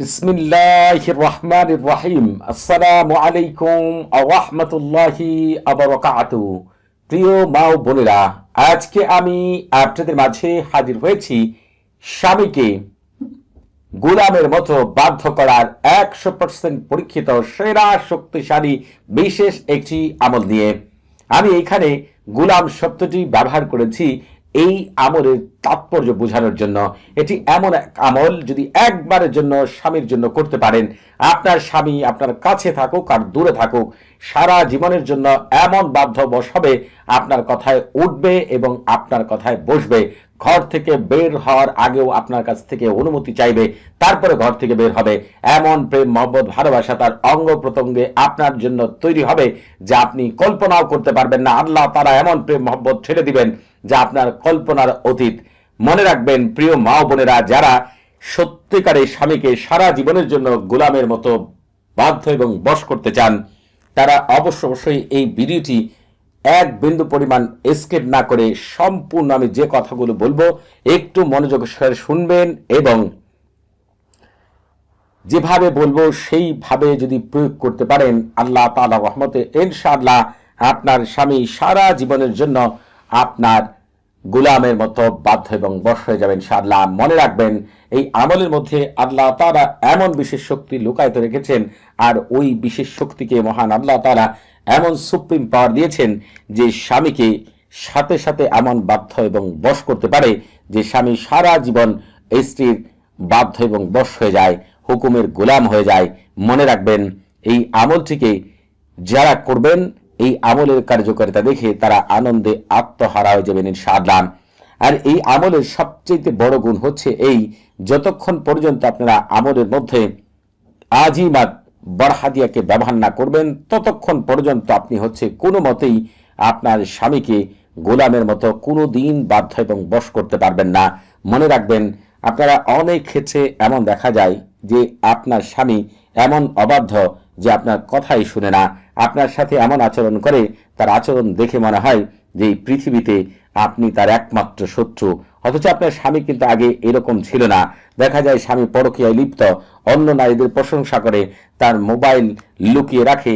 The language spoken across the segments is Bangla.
বিসমিল্লাহ রহমান রহিম। আসসালামু আলাইকুম রহমতুল্লাহি আবরকাতু প্রিয় মা ও বোনেরা, আজকে আমি আপনাদের মাঝে হাজির হয়েছি স্বামীকে গোলামের মতো বাধ্য করার একশো পার্সেন্ট পরীক্ষিত, সেরা, শক্তিশালী, বিশেষ একটি আমল নিয়ে। আমি এখানে গোলাম শব্দটি ব্যবহার করেছি এই আমলের তাৎপর্য বোঝানোর জন্য, এটি এমন এক আমল যদি একবারের জন্য স্বামীর জন্য করতে পারেন, আপনার স্বামী আপনার কাছে থাকুক আর দূরে থাকুক, সারা জীবনের জন্য এমন বাধ্য বসবে আপনার কথায় উঠবে এবং আপনার কথায় বসবে। ঘর থেকে বের হওয়ার আগেও আপনার কাছ থেকে অনুমতি চাইবে, তারপরে ঘর থেকে বের হবে। এমন প্রেম, মহব্বত, ভালোবাসা তার অঙ্গ প্রত্যঙ্গে আপনার জন্য তৈরি হবে, যা আপনি কল্পনাও করতে পারবেন না। আল্লাহ তারা এমন প্রেম, মহব্বত ছেড়ে দিবেন, যা আপনার কল্পনার অতীত। মনে রাখবেন, প্রিয় মা বোনেরা, যারা সত্যিকারে স্বামীকে সারা জীবনের জন্য গোলামের মতো বাধ্য এবং বশ করতে চান, তারা অবশ্য অবশ্যই এই ভিডিওটি এক বিন্দু পরিমাণ স্কেপ না করে সম্পূর্ণ আমি যে কথাগুলো বলব, একটু মনোযোগ সহকারে শুনবেন এবং যেভাবে বলব সেইভাবে যদি প্রয়োগ করতে পারেন, আল্লাহ তালা রহমতে ইনশাআল্লাহ আপনার স্বামী সারা জীবনের জন্য আপনার গোলামের মতো বাধ্য এবং বশ হয়ে যাবেন ইনশাআল্লাহ। মনে রাখবেন, এই আমলের মধ্যে আল্লাহ তারা এমন বিশেষ শক্তি লুকায়িত রেখেছেন, আর ওই বিশেষ শক্তিকে মহান আল্লাহ তারা এমন সুপ্রিম পাওয়ার দিয়েছেন যে স্বামীকে সাথে সাথে এমন বাধ্য এবং বশ করতে পারে যে স্বামী সারা জীবন স্ত্রীর বাধ্য এবং বশ হয়ে যায়, হুকুমের গোলাম হয়ে যায়। মনে রাখবেন, এই আমলটিকে যারা করবেন, এই আমলের কার্যকারিতা দেখে তারা আনন্দে আত্মহারা হয়ে যাবেন ইনশাআল্লাহ। আর এই আমলের সবচেয়ে বড় গুণ হচ্ছে এই, যতক্ষণ পর্যন্ত আপনারা আমলের মধ্যে আজিমাত বরহাদিয়াকে ব্যবহার না করবেন, ততক্ষণ পর্যন্ত আপনি হচ্ছে কোনো মতেই আপনার স্বামীকে গোলামের মতো কোনো দিন বাধ্য এবং বশ করতে পারবেন না। মনে রাখবেন, আপনারা অনেক ক্ষেত্রে এমন দেখা যায় যে আপনার স্বামী এমন অবাধ্য যে আপনার কথাই শুনে না। আপনার সাথে এমন আচরণ করে, তার আচরণ দেখে মনে হয় যে এই পৃথিবীতে আপনি তার একমাত্র শত্রু। অথচ আপনার স্বামী কিন্তু আগে এরকম ছিল না। দেখা যায় স্বামী পরকীয়ায় লিপ্ত, অন্য নারীদের প্রশংসা করে, তার মোবাইল লুকিয়ে রাখে,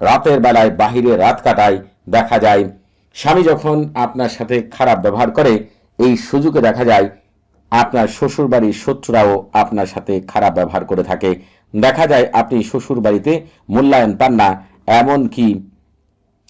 রাতের বেলায় বাহিরে রাত কাটায়। দেখা যায়, স্বামী যখন আপনার সাথে খারাপ ব্যবহার করে, এই সুযোগে দেখা যায়, আপনার শ্বশুর বাড়ির শত্রুরাও আপনার সাথে খারাপ ব্যবহার করে থাকে। দেখা যায়, আপনি শ্বশুর বাড়িতে মূল্যায়ন পান না এমন কি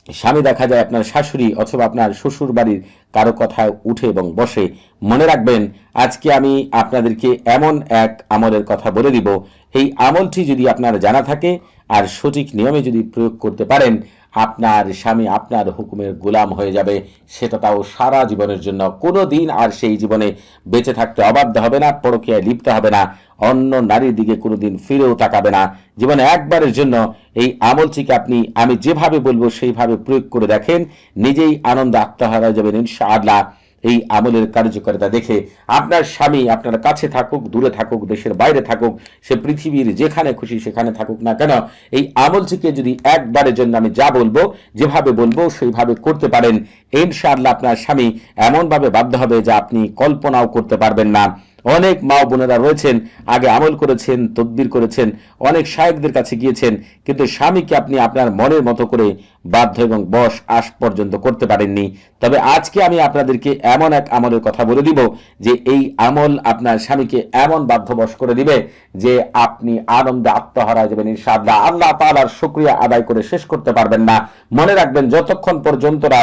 স্বামী দেখা যায় আপনার শাশুড়ি অথবা আপনার শ্বশুর বাড়ির কারও কথা উঠে এবং বসে। মনে রাখবেন, আজকে আমি আপনাদেরকে এমন এক আমলের কথা বলে দিব। এই আমলটি যদি আপনার জানা থাকে, আর সঠিক নিয়মে যদি প্রয়োগ করতে পারেন আপনার স্বামী আপনার হুকুমের গোলাম হয়ে যাবে, সেটা তাও সারা জীবনের জন্য। কোনো দিন আর সেই জীবনে বেঁচে থাকতে অবাধ্য হবে না, পরকিয়ায় লিপ্ত হবে না, অন্য নারীর দিকে কোনো দিন ফিরেও তাকাবে না। জীবনে একবারের জন্য এই আমলটিকে আপনি, আমি যেভাবে বলব সেইভাবে প্রয়োগ করে দেখেন, নিজেই আনন্দ আত্মহারা যাবেন ইনশাআল্লাহ। এই আমলের কার্যকারিতা দেখে আপনার স্বামী আপনার কাছে থাকুক, দূরে থাকুক, দেশের বাইরে থাকুক, সে পৃথিবীর যেখানে খুশি সেখানে থাকুক না কেন, এই আমলটিকে যদি একবারের জন্য আমি যা বলব, যেভাবে বলব, সেইভাবে করতে পারেন। ইনশাআল্লাহ আপনার স্বামী এমনভাবে বাধ্য হবে যা আপনি কল্পনাও করতে পারবেন না। অনেক মা বোনেরা রয়েছেন, আগে আমল করেছেন, তদবির করেছেন, অনেক শায়কদের কাছে গিয়েছেন, কিন্তু স্বামীকে আপনি আপনার মনের মতো করে বাধ্য এবং বশ আস পর্যন্ত করতে পারেননি। তবে আজকে আমি আপনাদেরকে এমন এক আমলের কথা বলে দিব, যে এই আমল আপনার স্বামীকে এমন বাধ্য বশ করে দিবে, যে আপনি আনন্দে আত্মহারা যাবেন ইনশাআল্লাহ। আল্লাহ তাআলার শুকরিয়া আদায় করে শেষ করতে পারবেন না। মনে রাখবেন, যতক্ষণ পর্যন্ত না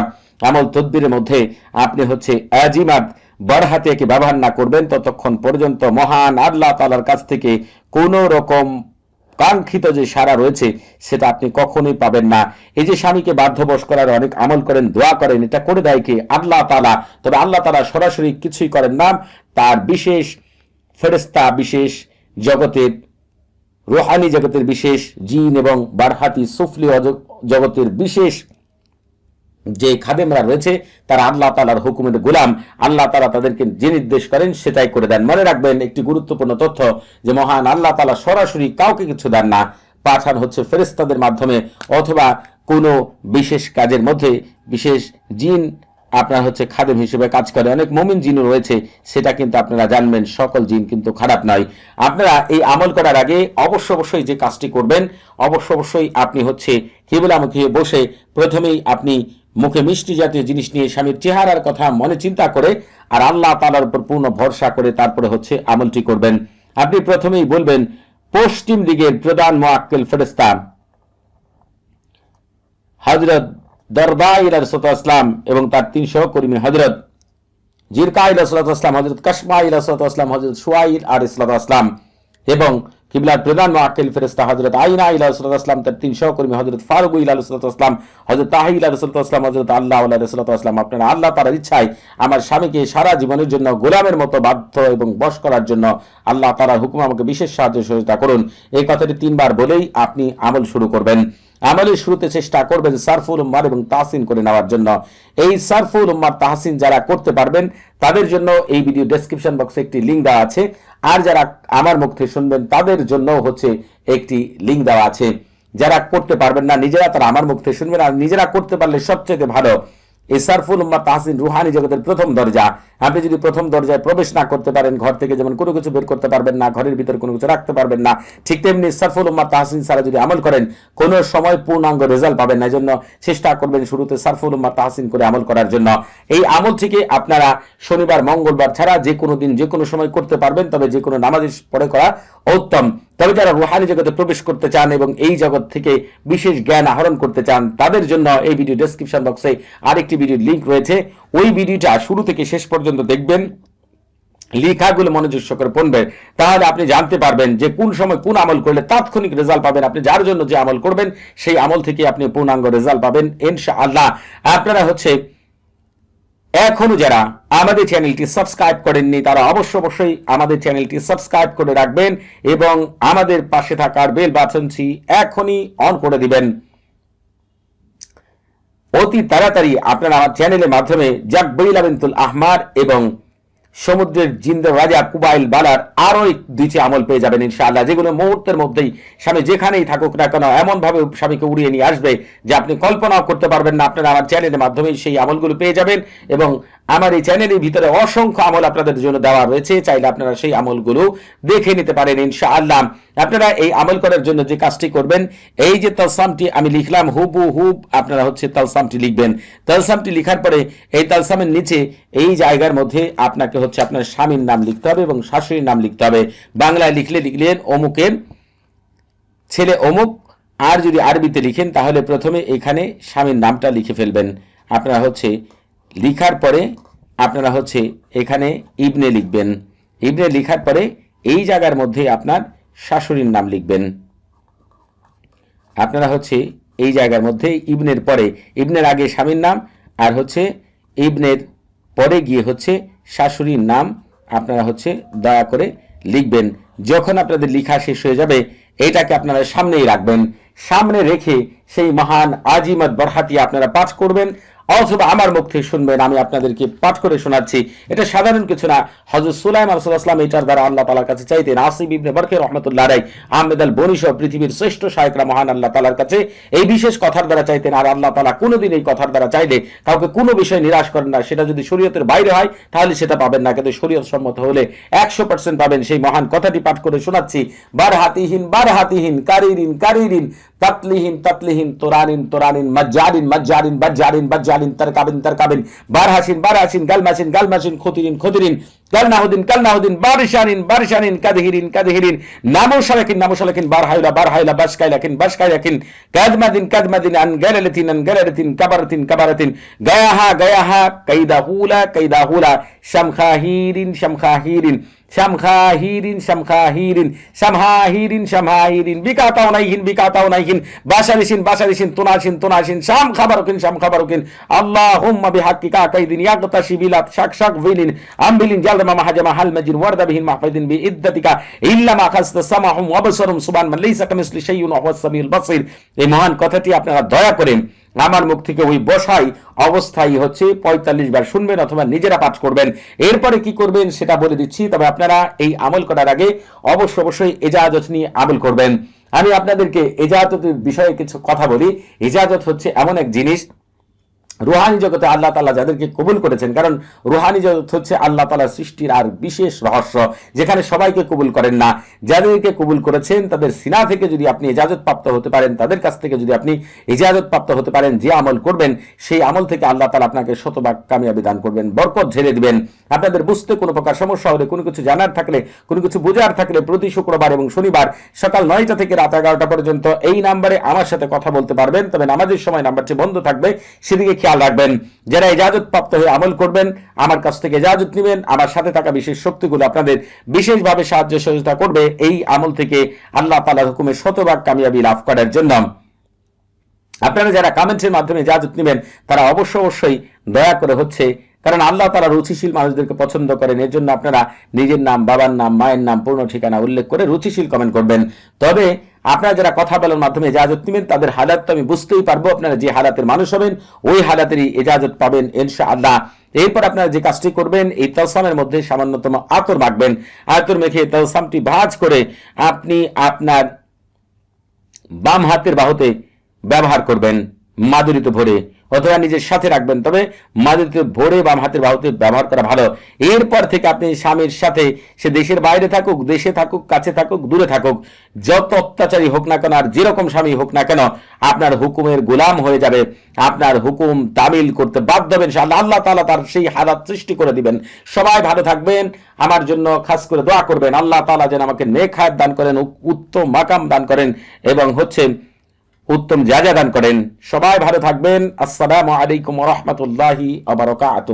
আমল তদবিরের মধ্যে আপনি হচ্ছে আজিমাত বরহাতিয়াকে ব্যবহার না করবেন, ততক্ষণ পর্যন্ত মহান আল্লাহ তালার কাছ থেকে কোনো রকম কাঙ্ক্ষিত যে সারা রয়েছে, সেটা আপনি কখনোই পাবেন না। এই যে স্বামীকে বাধ্যবশ করার অনেক আমল করেন, দোয়া করেন, এটা করে দেয় কি? আল্লাহ তালা তবে আল্লাহ তালা সরাসরি কিছুই করেন না। তার বিশেষ ফেরেস্তা বিশেষ জগতের রোহানি জগতের বিশেষ জিন এবং বারহাতি সুফলি জগতের বিশেষ যে খাদেমরা রয়েছে, তারা আল্লাহ তালার হুকুমের গোলাম। আল্লাহ তালা তাদেরকে যে নির্দেশ করেন, সেটাই করে দেন। মনে রাখবেন, একটি গুরুত্বপূর্ণ তথ্য যে মহান আল্লাহ তালা সরাসরি কাউকে কিছু দেন না। পাঠান হচ্ছে ফেরেস্তাদের মাধ্যমে অথবা কোনো বিশেষ কাজের মধ্যে। বিশেষ জিন আপনার হচ্ছে খাদেম হিসেবে কাজ করে। অনেক মমিন জিনও রয়েছে, সেটা কিন্তু আপনারা জানবেন। সকল জিন কিন্তু খারাপ নয়। আপনারা এই আমল করার আগে অবশ্য অবশ্যই যে কাজটি করবেন, অবশ্য অবশ্যই আপনি হচ্ছে কেবলামুখী বসে প্রথমেই আপনি মুখে মিষ্টি জাতীয় জিনিস নিয়ে স্বামীর চেহারার কথা মনে চিন্তা করে আর আল্লাহ তালার উপর পূর্ণ ভরসা করে তারপরে হচ্ছে আমলটি করবেন। আপনি প্রথমেই বলবেন, পশ্চিম দিকের প্রধান মোয়াক্কেল ফেরেস্তা হজরত দরদা ইসলাম এবং তার তিন সহকর্মী হজরত জিরকা ইসলাতাম হজরত কাশমা ইসলাতাম হজরত সুয়াইল আর ইসলাতাম এবং কিবলার প্রধান আকেল ফেরেস্তা হজরত আইনা ইলা রসুল্লাহ আসলাম তার তিন সহকর্মী হজরত ফারুক ইলা রসুল্লাহ আসলাম হজরত তাহি আসলাম হজরত আল্লাহ রসুল্লাহাম আপনার আল্লাহ তার ইচ্ছায় আমার স্বামীকে সারা জীবনের জন্য গোলামের মতো বাধ্য এবং বশ করার জন্য আল্লাহ তারা হুকুম আমাকে বিশেষ সাহায্য সহযোগিতা করুন। এই কথাটি তিনবার বলেই আপনি আমল শুরু করবেন। আমলের শুরুতে চেষ্টা করবেন সারফুল উম্মার এবং তাহসিন করে নেওয়ার জন্য। এই সারফুল উম্মার তাহসিন যারা করতে পারবেন, তাদের জন্য এই ভিডিও ডেসক্রিপশন বক্সে একটি লিঙ্ক দেওয়া আছে। আর যারা আমার মুখ থেকে শুনবেন, তাদের জন্য হচ্ছে একটি লিঙ্ক দেওয়া আছে। যারা করতে পারবেন না, নিজেরা তারা আমার মুখ থেকে শুনবেন। আর নিজেরা করতে পারলে সবচেয়ে ভালো এই সারফুল উম্মা তাহসিন রুহানি জগতের প্রথম দরজা। আপনি যদি প্রথম দরজায় প্রবেশ না করতে পারেন, ঘর থেকে যেমন কোনো কিছু বের করতে পারবেন না, ঘরের ভিতরে কোনো কিছু রাখতে পারবেন না, ঠিক তেমনি সারফুল উম্মা তাহসিন সারা যদি আমল করেন, কোনো সময় পূর্ণাঙ্গ রেজাল্ট পাবেন না। জন্য চেষ্টা করবেন শুরুতে সারফুল উম্মা তাহসিন করে আমল করার জন্য। এই আমল থেকে আপনারা শনিবার, মঙ্গলবার ছাড়া যে কোনো দিন, যে কোনো সময় করতে পারবেন, তবে যে কোনো নামাজ পড়ে করা উত্তম। তবে যারা রুহানি জগতে প্রবেশ করতে চান এবং এই জগৎ থেকে বিশেষ জ্ঞান আহরণ করতে চান, তাদের জন্য এই ভিডিও ডেসক্রিপশন বক্সে আরেকটি ভিডিওর লিঙ্ক রয়েছে। ওই ভিডিওটা শুরু থেকে শেষ পর্যন্ত দেখবেন। লেখাগুলো মনোযোগ করে পড়বেন। তাহলে আপনি জানতে পারবেন যে কোন সময় কোন আমল করলে তাৎক্ষণিক রেজাল্ট পাবেন। আপনি যার জন্য যে আমল করবেন, সেই আমল থেকে আপনি পূর্ণাঙ্গ রেজাল্ট পাবেন ইনশা আল্লাহ আপনারা হচ্ছে এখনও যারা আমাদের চ্যানেলটি সাবস্ক্রাইব করেননি, তারা অবশ্য অবশ্যই আমাদের চ্যানেলটি সাবস্ক্রাইব করে রাখবেন এবং আমাদের পাশে থাকার বেল বাটনটি এখনই অন করে দিবেন। অতি তাড়াতাড়ি আপনারা আমার চ্যানেলের মাধ্যমে জাকবইল বিনতুল আহমার এবং সমুদ্রের জিন্দা রাজা কুবাইল বালার আরও দুইটি আমল পেয়ে যাবেন ইনশাআল্লাহ। যেগুলো মুহূর্তের মধ্যেই স্বামী যেখানেই থাকুক না কেন এমনভাবে স্বামীকে উড়িয়ে নিয়ে আসবে যে আপনি কল্পনাও করতে পারবেন না। আপনারা আমার চ্যানেলের মাধ্যমে সেই আমলগুলো পেয়ে যাবেন এবং আমার এই চ্যানেলের ভিতরে অসংখ্য আমল আপনাদের জন্য দেওয়া রয়েছে। চাইলে আপনারা সেই আমলগুলো দেখে নিতে পারেন ইনশাআল্লাহ। আপনারা এই আমল করার জন্য যে কাজটি করবেন, এই যে তালসামটি আমি লিখলাম হুবু হুব আপনারা হচ্ছে তালসামটি লিখবেন। তালসামটি লিখার পরে এই তালসামের নিচে এই জায়গার মধ্যে আপনাকে হচ্ছে আপনার স্বামীর নাম লিখতে হবে এবং শাশুড়ির নাম লিখতে হবে। বাংলায় লিখলে লিখলেন অমুকের ছেলে অমুক, আর যদি আরবিতে লিখেন তাহলে প্রথমে এখানে স্বামীর নামটা লিখে ফেলবেন। আপনারা হচ্ছে লিখার পরে আপনারা হচ্ছে এখানে ইবনে লিখবেন। ইবনে লিখার পরে এই জায়গার মধ্যে আপনার শাশুড়ির নাম লিখবেন। আপনারা হচ্ছে এই জায়গার মধ্যে ইবনের পরে, ইবনের আগে স্বামীর নাম আর হচ্ছে ইবনের পরে গিয়ে হচ্ছে শাশুড়ির নাম আপনারা হচ্ছে দয়া করে লিখবেন। যখন আপনাদের লিখা শেষ হয়ে যাবে, এটাকে আপনারা সামনেই রাখবেন। সামনে রেখে সেই মহান আজিমত বরহাতি আপনারা পাঠ করবেন। অথবা আমার মুখ থেকে শুনবেন, আমি আপনাদেরকে পাঠ করে শোনাচ্ছি। এটা সাধারণ কিছু না। হজরত সুলাইম আসলাম এটার দ্বারা আল্লাহ তালার কাছে চাইতেন আসিব ইবনে বরকে রহমতুল্লাহ রাই আহমেদ আল বনিশ পৃথিবীর শ্রেষ্ঠ শায়করা মহান আল্লাহ তালার কাছে এই বিশেষ কথার দ্বারা চাইতেন, আর আল্লাহ তালা কোনোদিন এই কথার দ্বারা চাইলে কাউকে কোনো বিষয় নিরাশ করেন না। সেটা যদি শরীয়তের বাইরে হয়, তাহলে সেটা পাবেন না। কিন্তু শরীয়ত সম্মত হলে একশো পার্সেন্ট পাবেন। সেই মহান কথাটি পাঠ করে শোনাচ্ছি। বার হাতিহীন বার হাতিহীন কারিরিন কারিরিন, তাতলিহীন তাতলিহীন, তোরানিন তোরানিন, মজ্জারিন মজ্জারিন, বজ্জারিন বজ্জারিন। তারকাবিন তারকাবিন বারহাসিন বারহাসিন, গালমাসিন গালমাসিন, খতিরিন খতিরিন। কালনাহুদ্দিন কালনাহুদ্দিন বারিশানিন বারিশানিন, কাদহিরিন কাদহিরিন। নামো শালাকিন নামো শালাকিন বার হাইলা বার হাইলা বাসকাইলাকিন বাসকাইলাকিন। কাদমাদিন কাদমাদিন, আন গালালাতিন আন গালালাতিন, কাবারাতিন কাবারাতিন। গায়াহা গায়াহা, কাইদাহুলা কাইদাহুলা। শামখাহিরিন শামখাহিরিন। শামখাহিরিন শামখাহিরিন, শামহাহিরিন শামহাহিরিন বিকাতাও নাইহিন বিকাতাও নাইহিন বাসারিসিন বাসারিসিন তুনাসিন তুনাসিন শাম খাবারকিন শাম খাবারকিন আল্লাহুম্মা বিহাক্কিকা কাইদিন ইয়াগতাশি বিলাত শাক শাক ভিলিন আমবিলিন জালমা মাহাজামা হাল মাজিন ওয়ারদা বিহিন মাহফিদিন বিইদ্দাতিকা ইল্লা মা খাসতা সামাহুম ওয়া বসারুম সুবহান মান লাইসা কামিসলি শাইউন ওয়া হুয়াস সামিউল বাসীর। এই মহান কথাটি আপনারা দয়া করেন আমার মুখ থেকে ওই বসাই অবস্থায় হচ্ছে পঁয়তাল্লিশ বার শুনবেন অথবা নিজেরা পাঠ করবেন। এরপরে কি করবেন সেটা বলে দিচ্ছি, তবে আপনারা এই আমল করার আগে অবশ্য অবশ্যই এজাজত নিয়ে আমল করবেন। আমি আপনাদেরকে এজাজতের বিষয়ে কিছু কথা বলি। এজাজত হচ্ছে এমন এক জিনিস রুহানি জগতে আল্লাহ তালা যাদেরকে কবুল করেছেন, কারণ রুহানি জগৎ হচ্ছে আল্লাহ তালার সৃষ্টির আর বিশেষ রহস্য, যেখানে সবাইকে কবুল করেন না। যাদেরকে কবুল করেছেন, তাদের সিনা থেকে যদি আপনি ইজাজত প্রাপ্ত হতে পারেন, তাদের কাছ থেকে যদি আপনি ইজাজত প্রাপ্ত হতে পারেন, যে আমল করবেন, সেই আমল থেকে আল্লাহ তালা আপনাকে শতভাগ কামিয়াবি দান করবেন, বরকত ঝেড়ে দিবেন। আপনাদের বুঝতে কোনো প্রকার সমস্যা হলে, কোনো কিছু জানার থাকলে, কোনো কিছু বোঝার থাকলে প্রতি শুক্রবার এবং শনিবার সকাল নয়টা থেকে রাত এগারোটা পর্যন্ত এই নাম্বারে আমার সাথে কথা বলতে পারবেন। তবে নামাজের সময় নাম্বারটি বন্ধ থাকবে, সেদিকে খেয়াল রাখবেন। যারা ইজাজত প্রাপ্ত হয়ে আমল করবেন, আমার কাছ থেকে ইজাজত নেবেন। আমার সাথে থাকা বিশেষ শক্তিগুলো আপনাদের বিশেষভাবে সাহায্য সহযোগিতা করবে। এই আমল থেকে আল্লাহ তালা হুকুমের শতভাগ কামিয়াবি লাভ করার জন্য। আপনারা যারা কামেন্টের মাধ্যমে ইজাজত নেবেন, তারা অবশ্য অবশ্যই দয়া করে হচ্ছে কারণ আল্লাহ তারা রুচিশীল মানুষদেরকে পছন্দ করেন। এর জন্য আপনারা নিজের নাম, বাবার নাম, মায়ের নাম, পূর্ণ ঠিকানা উল্লেখ করে রুচিশীল কমেন্ট করবেন। তবে আপনারা যারা কথা বলার মাধ্যমে এজাজত নেবেন, তাদের হালাত তো আমি বুঝতেই পারব। আপনারা যে হালাতের মানুষ হবেন, ওই হালাতেরই এজাজত পাবেন ইনশা আল্লাহ এরপর আপনারা যে কাজটি করবেন, এই তলসামের মধ্যে সামান্যতম আতর মাখবেন। আতর মেখে তলসামটি ভাজ করে আপনি আপনার বাম হাতের বাহুতে ব্যবহার করবেন, মাদুরিতে ভরে। অথবা নিজের সাথে রাখবেন। তবে মাদুরিতে ভোরে বাম হাতের বাহুতে ব্যবহার করা ভালো। এরপর থেকে আপনি স্বামীর সাথে সে দেশের বাইরে থাকুক, দেশে থাকুক, কাছে থাকুক, দূরে থাকুক, যত অত্যাচারী হোক না কেন আর যেরকম স্বামী হোক না কেন, আপনার হুকুমের গোলাম হয়ে যাবে। আপনার হুকুম তামিল করতে বাধ্য হবেন আল্লাহ তালা তার সেই হালাত সৃষ্টি করে দিবেন। সবাই ভালো থাকবেন। আমার জন্য খাস করে দোয়া করবেন। আল্লাহ তালা যেন আমাকে নেক দান করেন, উত্তম মাকাম দান করেন এবং হচ্ছে উত্তম জায়গা দান করেন। সবাই ভালো থাকবেন। আসসালামু আলাইকুম রহমতুল্লাহি আবরকাত